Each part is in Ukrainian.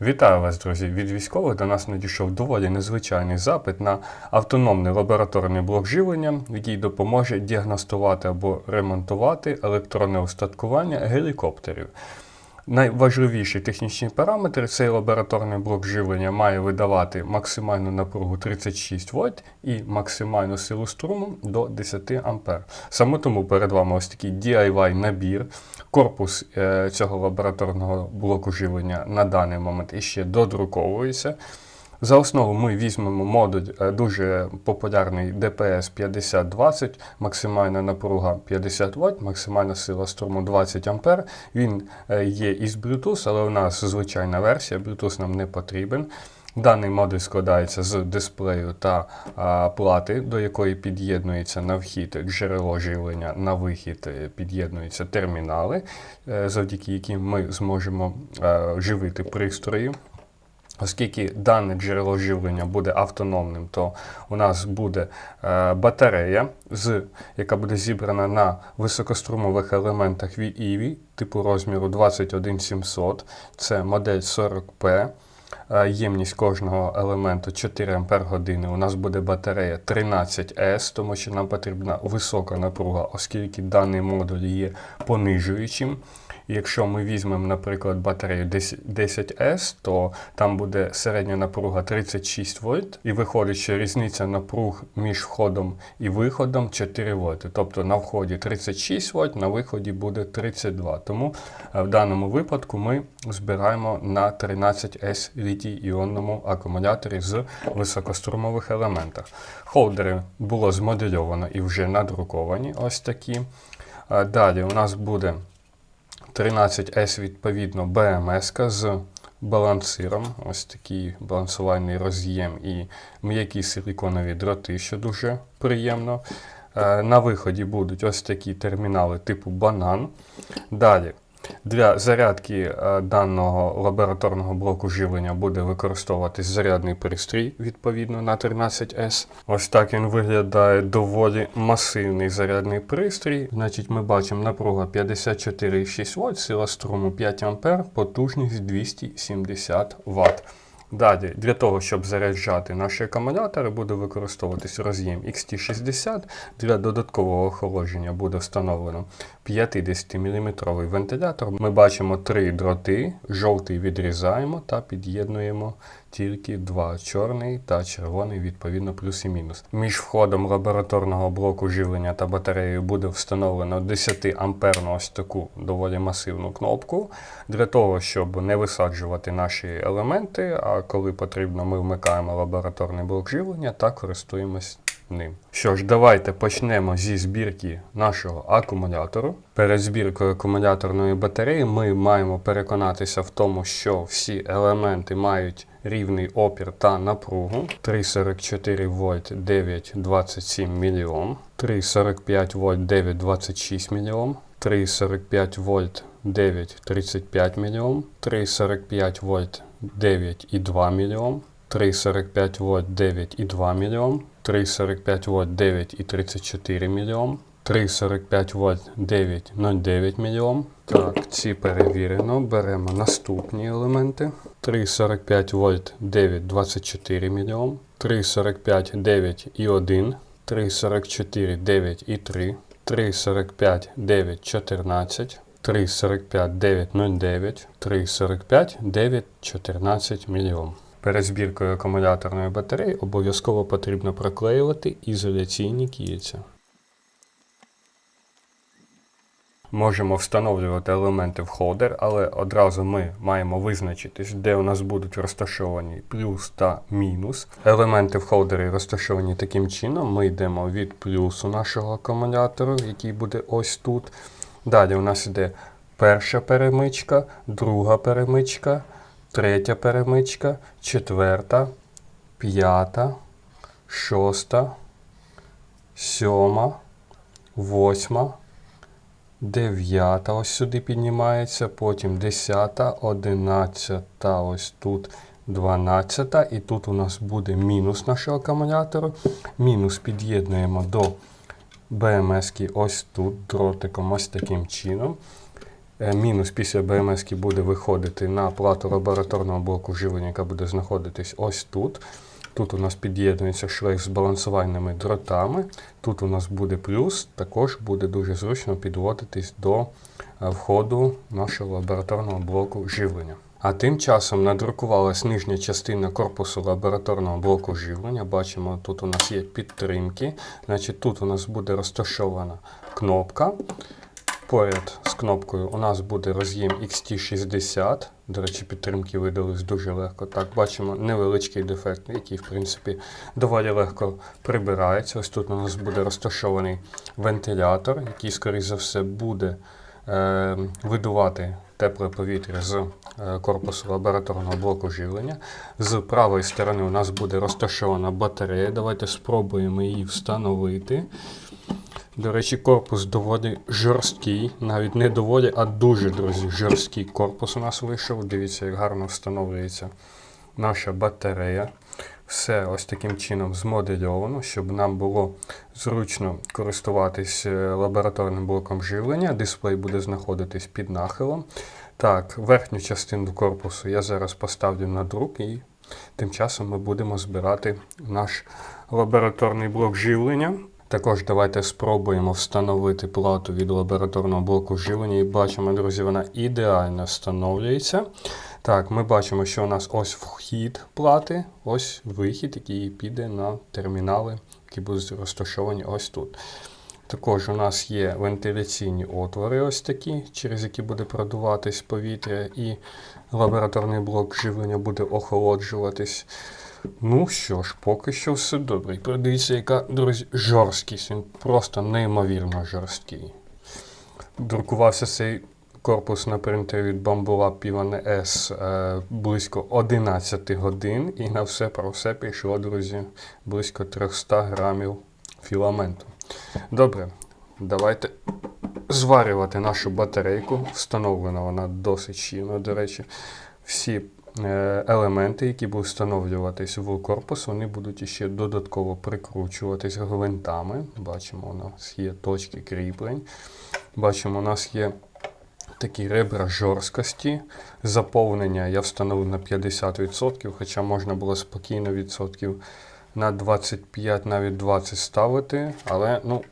Вітаю вас, друзі! Від військових до нас надійшов доволі незвичайний запит на автономний лабораторний блок живлення, який допоможе діагностувати або ремонтувати електронне устаткування гелікоптерів. Найважливіші технічні параметри цей лабораторний блок живлення має видавати максимальну напругу 36 вольт і максимальну силу струму до 10 А. Саме тому перед вами ось такий DIY набір. Корпус е, цього лабораторного блоку живлення на даний момент іще додруковується. За основу ми візьмемо модуль е, дуже популярний DPS 5020, максимальна напруга 50 Вт, максимальна сила струму 20 А. Він е, є із Bluetooth, але у нас звичайна версія, Bluetooth нам не потрібен. Даний модуль складається з дисплею та а, плати, до якої під'єднується на вхід джерело живлення, на вихід е, під'єднуються термінали, завдяки яким ми зможемо е, живити пристрої. Оскільки дане джерело живлення буде автономним, то у нас буде е, батарея, з, яка буде зібрана на високострумових елементах VIVI типу розміру 21700. Це модель 40P. Е, Ємність кожного елементу 4 Ампер години. У нас буде батарея 13С, тому що нам потрібна висока напруга, оскільки даний модуль є понижуючим. Якщо ми візьмемо, наприклад, батарею 10 10С, то там буде середня напруга 36 вольт, і виходить, що різниця напруг між входом і виходом 4 вольти. Тобто на вході 36 вольт, на виході буде 32. Тому е, в даному випадку ми збираємо на 13С літій іонному акумуляторі з високострумових елементах. Холдери було змодельовано і вже надруковані ось такі. Е, Далі у нас буде 13S відповідно БМС з балансиром. Ось такий балансувальний роз'єм і м'які силіконові дроти, що дуже приємно. Е, На виході будуть ось такі термінали типу банан. Далі. Для зарядки е, даного лабораторного блоку живлення буде використовуватись зарядний пристрій відповідно на 13S. Ось так він виглядає доволі масивний зарядний пристрій. Значить, ми бачимо напруга 54,6 Вт, сила струму 5 А, потужність 270 Вт. Далі, для того, щоб заряджати наші акумулятори, буде використовуватись роз'єм XT60. Для додаткового охолодження буде встановлено 50-мм вентилятор. Ми бачимо три дроти, жовтий відрізаємо та під'єднуємо тільки два чорний та червоний, відповідно, плюс і мінус. Між входом лабораторного блоку живлення та батареєю буде встановлено 10 амперну ось таку доволі масивну кнопку для того, щоб не висаджувати наші елементи. А коли потрібно, ми вмикаємо лабораторний блок живлення та користуємось ним. Що ж, давайте почнемо зі збірки нашого акумулятору. Перед збіркою акумуляторної батареї ми маємо переконатися в тому, що всі елементи мають рівний опір та напругу. 344 вольт 9,27 мільйом, 345 вольт 9,26 мільйом, 345 вольт 9,35 мільйом, 345 вольт 9,2 мільйом, 345 вольт 9,2 мільйом, 345 вольт 9,34 мільйом, 345 вольт 9,09 мільйом. Так, ці перевірено. Беремо наступні елементи. 345 вольт 9,24 мільйом, 345 9,1, 344 9,3, 345 9,14, 345 9,09, 345 9,14 мільйом. Перед збіркою акумуляторної батареї обов'язково потрібно проклеювати ізоляційні кільця. Можемо встановлювати елементи в холдер, але одразу ми маємо визначитись, де у нас будуть розташовані плюс та мінус. Елементи в холдері розташовані таким чином. Ми йдемо від плюсу нашого акумулятору, який буде ось тут. Далі у нас йде перша перемичка, друга перемичка, третя перемичка, четверта, п'ята, шоста, сьома, восьма. Дев'ята ось сюди піднімається, потім десята, одинадцята, ось тут дванадцята. І тут у нас буде мінус нашого акумулятору. Мінус під'єднуємо до БМС ось тут дротиком, ось таким чином. Е, Мінус після БМС буде виходити на плату лабораторного блоку живлення, яка буде знаходитись ось тут. Тут у нас під'єднується шлейф з балансувальними дротами. Тут у нас буде плюс, також буде дуже зручно підводитись до е, входу нашого лабораторного блоку живлення. А тим часом надрукувалась нижня частина корпусу лабораторного блоку живлення. Бачимо, тут у нас є підтримки. Значить, тут у нас буде розташована кнопка. Поряд з кнопкою у нас буде роз'єм XT60. До речі, підтримки видались дуже легко. Так, бачимо невеличкий дефект, який, в принципі, доволі легко прибирається. Ось тут у нас буде розташований вентилятор, який, скоріш за все, буде е, видувати тепле повітря з е, корпусу лабораторного блоку живлення. З правої сторони у нас буде розташована батарея. Давайте спробуємо її встановити. До речі, корпус доволі жорсткий, навіть не доволі, а дуже, друзі, жорсткий корпус у нас вийшов. Дивіться, як гарно встановлюється наша батарея. Все ось таким чином змодельовано, щоб нам було зручно користуватись е, лабораторним блоком живлення. Дисплей буде знаходитись під нахилом. Так, верхню частину корпусу я зараз поставлю на друк і тим часом ми будемо збирати наш лабораторний блок живлення. Також давайте спробуємо встановити плату від лабораторного блоку живлення. І бачимо, друзі, вона ідеально встановлюється. Так, ми бачимо, що у нас ось вхід плати, ось вихід, який піде на термінали, які будуть розташовані ось тут. Також у нас є вентиляційні отвори, ось такі, через які буде продуватись повітря, і лабораторний блок живлення буде охолоджуватись. Ну що ж, поки що все добре. І Подивіться, яка, друзі, жорсткість. Він просто неймовірно жорсткий. Друкувався цей корпус на принтері від Bamboo Pivan S е, близько 11 годин, і на все про все пішло, друзі, близько 300 грамів філаменту. Добре, давайте зварювати нашу батарейку. Встановлена вона досить щільно, до речі. Всі елементи, які будуть встановлюватись в корпус, вони будуть ще додатково прикручуватись гвинтами. Бачимо, у нас є точки кріплень. Бачимо, у нас є такі ребра жорсткості. Заповнення я встановив на 50%, хоча можна було спокійно відсотків на 25, навіть 20 ставити, але ну,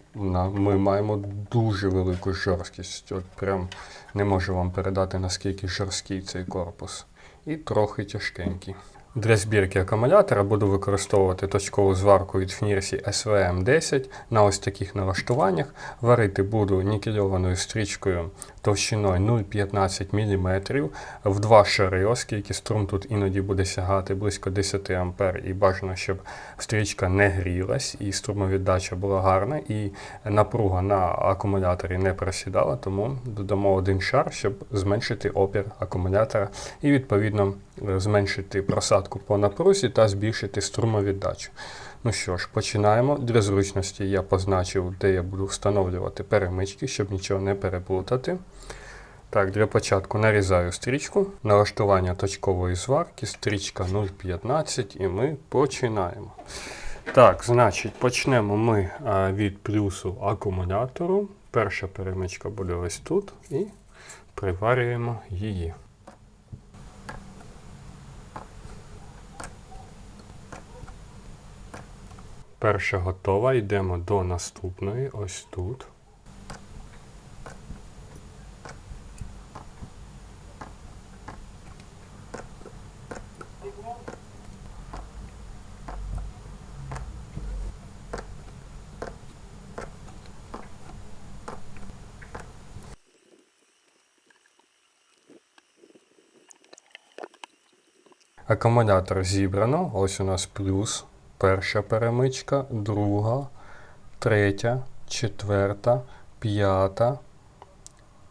ми маємо дуже велику жорсткість. От прям не можу вам передати, наскільки жорсткий цей корпус. І трохи тяжкенький. Для збірки акумулятора буду використовувати точкову зварку від Фнірсі SVM10 на ось таких налаштуваннях. Варити буду нікельованою стрічкою товщиною 0,15 мм в два шари, оскільки струм тут іноді буде сягати близько 10 А і бажано, щоб стрічка не грілась і струмовіддача була гарна, і напруга на акумуляторі не просідала, тому додамо один шар, щоб зменшити опір акумулятора і відповідно зменшити просадку по напрузі та збільшити струмовіддачу. Ну що ж, починаємо. Для зручності я позначив, де я буду встановлювати перемички, щоб нічого не переплутати. Так, для початку нарізаю стрічку, налаштування точкової зварки, стрічка 0,15 і ми починаємо. Так, значить, почнемо ми від плюсу акумулятору. Перша перемичка буде ось тут і приварюємо її. Перша готова, йдемо до наступної, ось тут. Акумулятор зібрано. Ось у нас плюс. Перша перемичка, друга, третя, четверта, п'ята,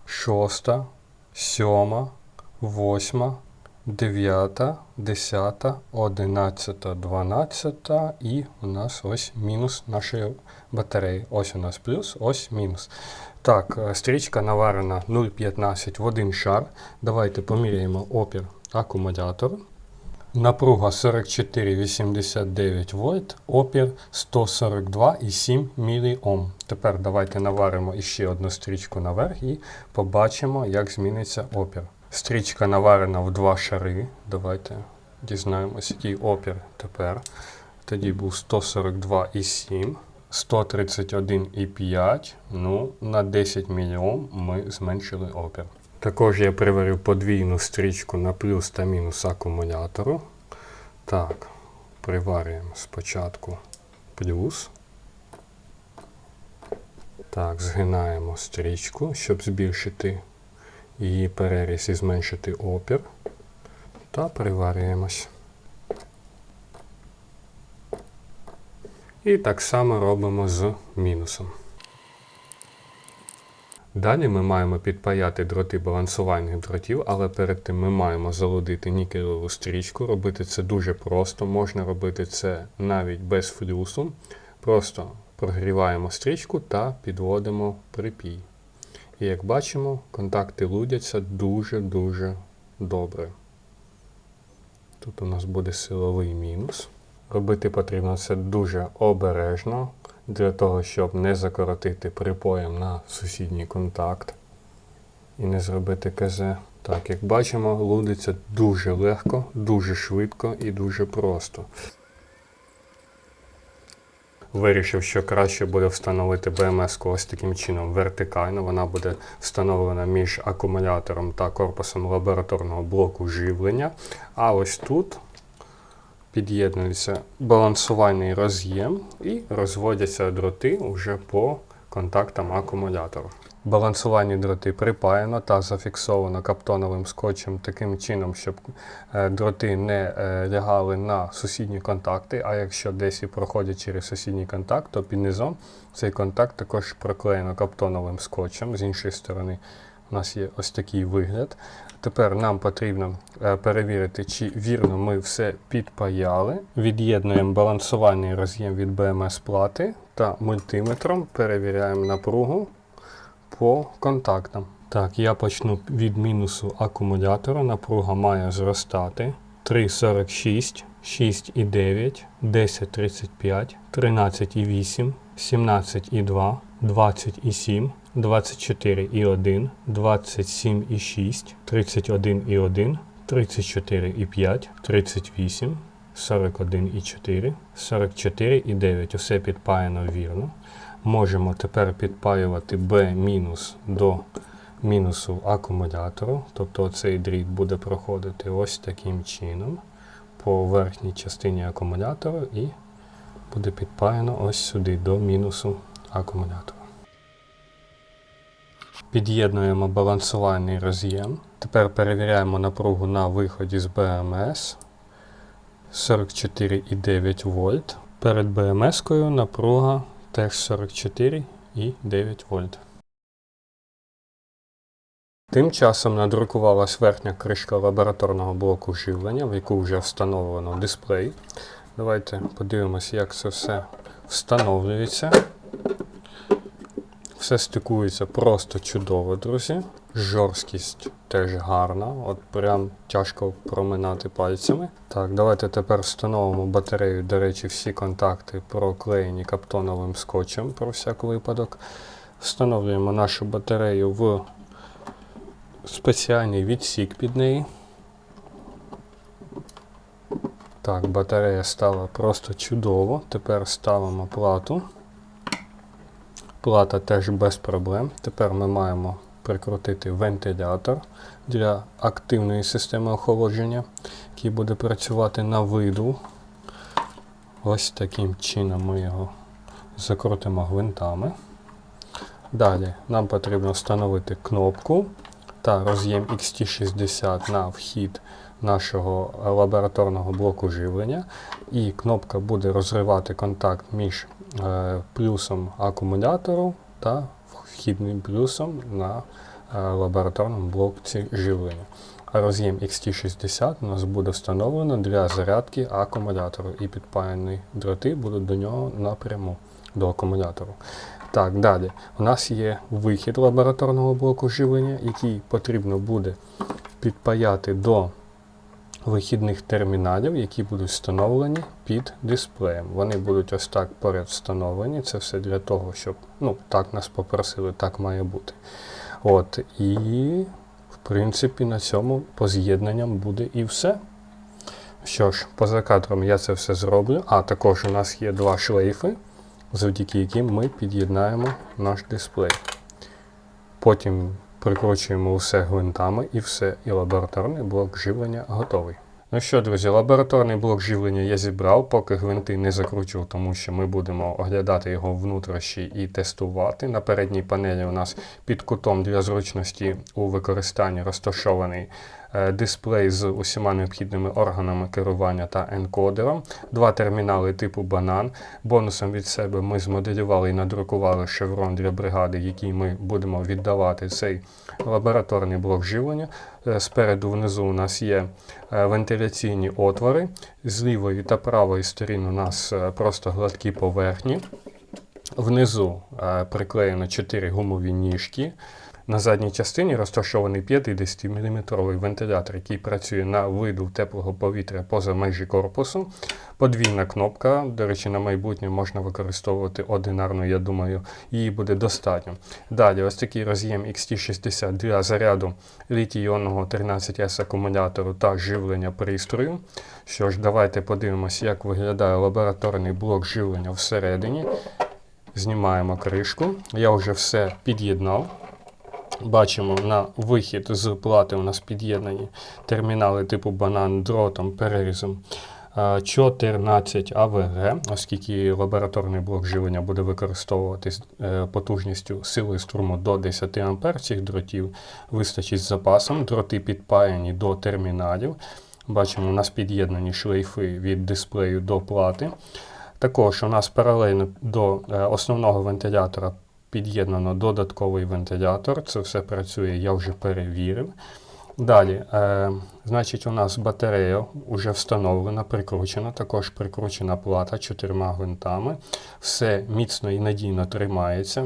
шоста, сьома, восьма, дев'ята, десята, одинадцята, дванадцята і у нас ось мінус нашої батареї. Ось у нас плюс, ось мінус. Так, е, стрічка наварена 0,15 в один шар. Давайте поміряємо опір акумулятору. Напруга 44,89 вольт, опір 142,7 мОм. Тепер давайте наваримо іще одну стрічку наверх і побачимо, як зміниться опір. Стрічка наварена в два шари. Давайте дізнаємось, який опір тепер. Тоді був 142,7, 131,5. Ну, на 10 мільйон ми зменшили опір. Також я приварив подвійну стрічку на плюс та мінус акумулятору. Так, приварюємо спочатку плюс. Так, згинаємо стрічку, щоб збільшити її переріз і зменшити опір. Та приварюємось. І так само робимо з мінусом. Далі ми маємо підпаяти дроти балансувальних дротів, але перед тим ми маємо залудити нікелеву стрічку. Робити це дуже просто. Можна робити це навіть без флюсу. Просто прогріваємо стрічку та підводимо припій. І як бачимо, контакти лудяться дуже-дуже добре. Тут у нас буде силовий мінус. Робити потрібно це дуже обережно для того, щоб не закоротити припоєм на сусідній контакт і не зробити КЗ. Так, як бачимо, лудиться дуже легко, дуже швидко і дуже просто. Вирішив, що краще буде встановити БМС ось таким чином вертикально. Вона буде встановлена між акумулятором та корпусом лабораторного блоку живлення. А ось тут під'єднується балансувальний роз'єм і розводяться дроти вже по контактам акумулятору. Балансувальні дроти припаяно та зафіксовано каптоновим скотчем таким чином, щоб е, дроти не е, лягали на сусідні контакти. А якщо десь і проходять через сусідній контакт, то під низом цей контакт також проклеєно каптоновим скотчем. З іншої сторони, у нас є ось такий вигляд. Тепер нам потрібно е, перевірити, чи вірно ми все підпаяли. Від'єднуємо балансувальний роз'єм від БМС плати та мультиметром перевіряємо напругу по контактам. Так, я почну від мінусу акумулятора. Напруга має зростати. 3,46, 6,9, 10,35, 13,8, 17,2, 20,7, 24,1, 27,6, 31,1, 34,5, 38, 41,4, 44,9. Усе підпаяно вірно. Можемо тепер підпаювати B до мінусу акумулятору. Тобто цей дріт буде проходити ось таким чином по верхній частині акумулятора і буде підпаяно ось сюди до мінусу акумулятора. Під'єднуємо балансувальний роз'єм. Тепер перевіряємо напругу на виході з БМС 44,9 вольт. Перед БМС-кою напруга теж 44,9 вольт. Тим часом надрукувалась верхня кришка лабораторного блоку живлення, в яку вже встановлено дисплей. Давайте подивимося, як це все встановлюється. Все стикується просто чудово, друзі. Жорсткість теж гарна, от прям тяжко проминати пальцями. Так, давайте тепер встановимо батарею. До речі, всі контакти проклеєні каптоновим скотчем про всяк випадок. Встановлюємо нашу батарею в спеціальний відсік під неї. Так, батарея стала просто чудово. Тепер ставимо плату. Плата теж без проблем. Тепер ми маємо прикрутити вентилятор для активної системи охолодження, який буде працювати на виду. Ось таким чином ми його закрутимо гвинтами. Далі нам потрібно встановити кнопку та роз'єм XT60 на вхід нашого лабораторного блоку живлення. І кнопка буде розривати контакт між плюсом акумулятору та вхідним плюсом на е, лабораторному блоці живлення. А роз'єм XT60 у нас буде встановлено для зарядки акумулятору і підпаяні дроти будуть до нього напряму до акумулятору. Так, далі. У нас є вихід лабораторного блоку живлення, який потрібно буде підпаяти до вихідних терміналів, які будуть встановлені під дисплеєм. Вони будуть ось так поряд встановлені. Це все для того, щоб ну, так нас попросили, так має бути. От, і, в принципі, на цьому по з'єднанням буде і все. Що ж, поза кадром я це все зроблю. А також у нас є два шлейфи, завдяки яким ми під'єднаємо наш дисплей. Потім прикручуємо усе гвинтами і все. І лабораторний блок живлення готовий. Ну що, друзі, лабораторний блок живлення я зібрав, поки гвинти не закручував, тому що ми будемо оглядати його внутрішні і тестувати. На передній панелі у нас під кутом для зручності у використанні розташований дисплей з усіма необхідними органами керування та енкодером, два термінали типу банан. Бонусом від себе ми змоделювали і надрукували шеврон для бригади, який ми будемо віддавати цей лабораторний блок живлення. Е, Спереду внизу у нас є е, вентиляційні отвори. З лівої та правої сторін у нас е, просто гладкі поверхні. Внизу е, приклеєно 4 гумові ніжки. На задній частині розташований 50-мм вентилятор, який працює на виду теплого повітря поза межі корпусу. Подвійна кнопка. До речі, на майбутнє можна використовувати одинарну, я думаю, її буде достатньо. Далі, ось такий роз'єм XT60 для заряду літій-іонного 13С акумулятору та живлення пристрою. Що ж, давайте подивимося, як виглядає лабораторний блок живлення всередині. Знімаємо кришку. Я вже все під'єднав. Бачимо на вихід з плати у нас під'єднані термінали типу банан дротом, перерізом е, 14 АВГ, оскільки лабораторний блок живлення буде використовуватись е, потужністю сили струму до 10 А. Цих дротів вистачить з запасом. Дроти підпаяні до терміналів. Бачимо, у нас під'єднані шлейфи від дисплею до плати. Також у нас паралельно до е, основного вентилятора під'єднано додатковий вентилятор. Це все працює, я вже перевірив. Далі, е, значить, у нас батарея вже встановлена, прикручена, також прикручена плата чотирма гвинтами. Все міцно і надійно тримається.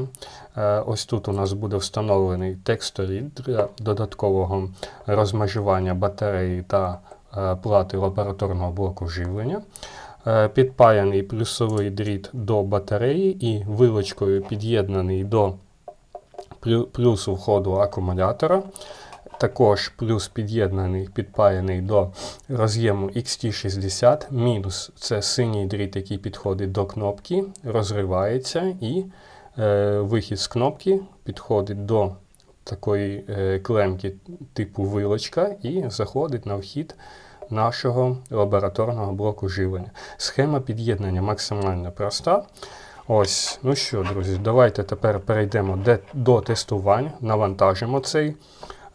Е, ось тут у нас буде встановлений текстоліт для додаткового розмежування батареї та е, плати лабораторного блоку живлення. Е, Підпаяний плюсовий дріт до батареї і вилочкою під'єднаний до плюсу входу акумулятора. Також плюс під'єднаний, підпаяний до роз'єму XT60. Мінус це синій дріт, який підходить до кнопки, розривається, і е, вихід з кнопки підходить до такої е, клемки типу вилочка і заходить на вхід нашого лабораторного блоку живлення. Схема під'єднання максимально проста. Ось, ну що, друзі, давайте тепер перейдемо до тестувань, навантажимо цей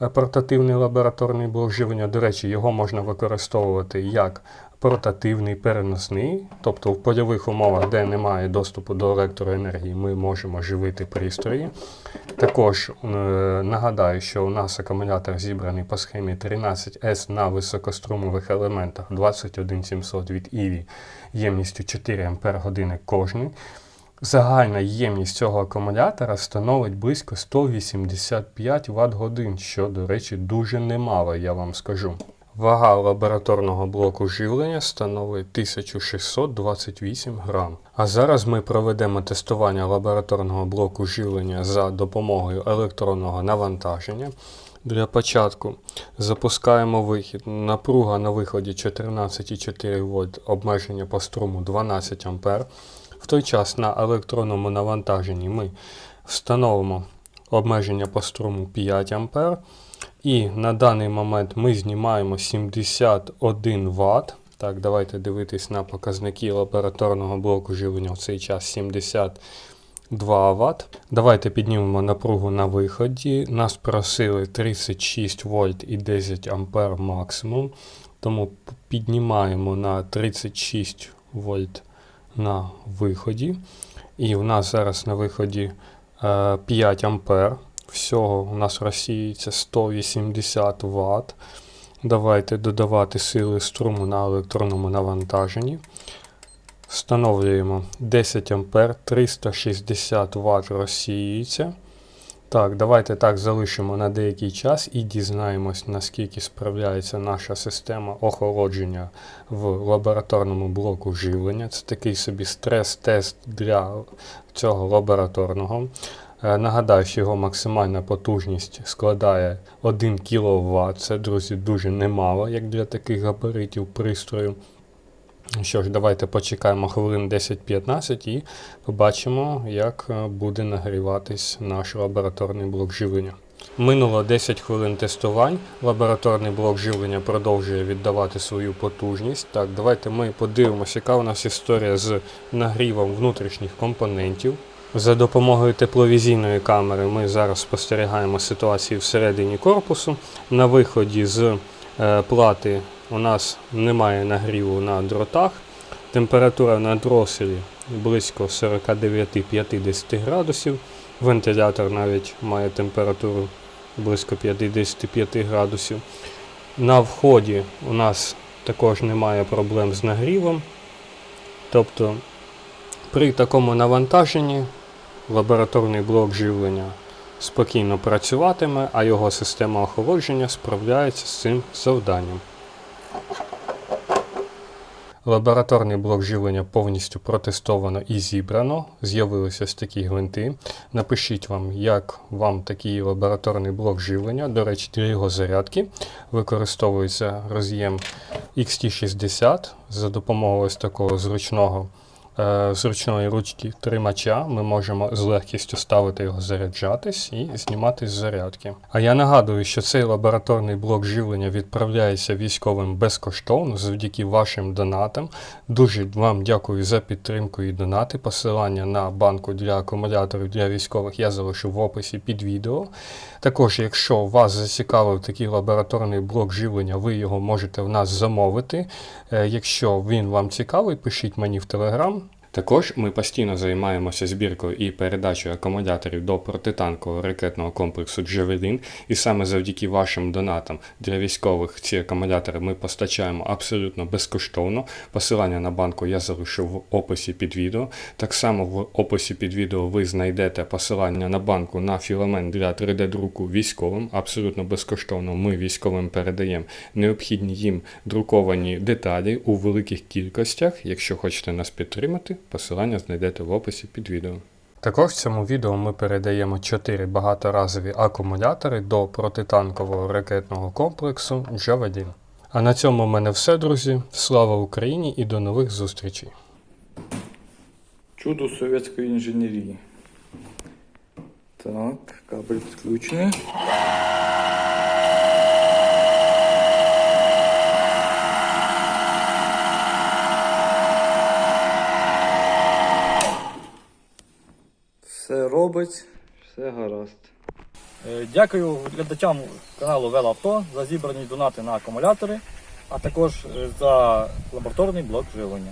портативний лабораторний блок живлення. До речі, його можна використовувати як портативний переносний, тобто в польових умовах, де немає доступу до електроенергії, ми можемо живити пристрої. Також е, нагадаю, що у нас акумулятор зібраний по схемі 13S на високострумових елементах 21700 від EV ємністю 4 Ампер години кожний. Загальна ємність цього акумулятора становить близько 185 Вт годин, що, до речі, дуже немало, я вам скажу. Вага лабораторного блоку живлення становить 1628 грам. А зараз ми проведемо тестування лабораторного блоку живлення за допомогою електронного навантаження. Для початку запускаємо вихід. Напруга на виході 14,4 вольт, обмеження по струму 12 А. В той час на електронному навантаженні ми встановимо обмеження по струму 5 А. І на даний момент ми знімаємо 71 Вт. Так, давайте дивитись на показники лабораторного блоку живлення в цей час 72 Вт. Давайте піднімемо напругу на виході. Нас просили 36 вольт і 10 ампер максимум. Тому піднімаємо на 36 вольт на виході. І в нас зараз на виході е, 5 ампер. Всього у нас розсіюється 180 Вт. Давайте додавати сили струму на електронному навантаженні. Встановлюємо 10 ампер, 360 Вт розсіюється. Так, давайте так залишимо на деякий час і дізнаємось, наскільки справляється наша система охолодження в лабораторному блоку живлення. Це такий собі стрес-тест для цього лабораторного. Е, Нагадаю, що його максимальна потужність складає 1 кВт. Це, друзі, дуже немало, як для таких габаритів пристрою. Що ж, давайте почекаємо хвилин 10-15 і побачимо, як е, буде нагріватись наш лабораторний блок живлення. Минуло 10 хвилин тестувань. Лабораторний блок живлення продовжує віддавати свою потужність. Так, давайте ми подивимося, яка у нас історія з нагрівом внутрішніх компонентів. За допомогою тепловізійної камери ми зараз спостерігаємо ситуацію всередині корпусу. На виході з е, плати у нас немає нагріву на дротах. Температура на дроселі близько 49-50 градусів. Вентилятор навіть має температуру близько 55 градусів. На вході у нас також немає проблем з нагрівом. Тобто при такому навантаженні лабораторний блок живлення спокійно працюватиме, а його система охолодження справляється з цим завданням. Лабораторний блок живлення повністю протестовано і зібрано. З'явилися ось такі гвинти. Напишіть вам, як вам такий лабораторний блок живлення. До речі, для його зарядки використовується роз'єм XT60 за допомогою ось такого зручного. Е, Зручної ручки тримача ми можемо з легкістю ставити його заряджатись і знімати з зарядки. А я нагадую, що цей лабораторний блок живлення відправляється військовим безкоштовно завдяки вашим донатам. Дуже вам дякую за підтримку і донати. Посилання на банку для акумуляторів для військових я залишу в описі під відео. Також, якщо вас зацікавив такий лабораторний блок живлення, ви його можете в нас замовити. Е, Якщо він вам цікавий, пишіть мені в Телеграм. Також ми постійно займаємося збіркою і передачею акумуляторів до протитанкового ракетного комплексу Джевелін. І саме завдяки вашим донатам для військових ці акумулятори ми постачаємо абсолютно безкоштовно. Посилання на банку я залишу в описі під відео. Так само в описі під відео ви знайдете посилання на банку на філамент для 3D-друку військовим. Абсолютно безкоштовно ми військовим передаємо необхідні їм друковані деталі у великих кількостях. Якщо хочете нас підтримати, посилання знайдете в описі під відео. Також в цьому відео ми передаємо 4 багаторазові акумулятори до протитанкового ракетного комплексу Джавелін. А на цьому в мене все, друзі. Слава Україні і до нових зустрічей! Чудо совєтської інженерії. Так, кабель підключений. Все робить, все гаразд. Е, Дякую глядачам каналу Велавто за зібрані донати на акумулятори, а також е, за лабораторний блок живлення.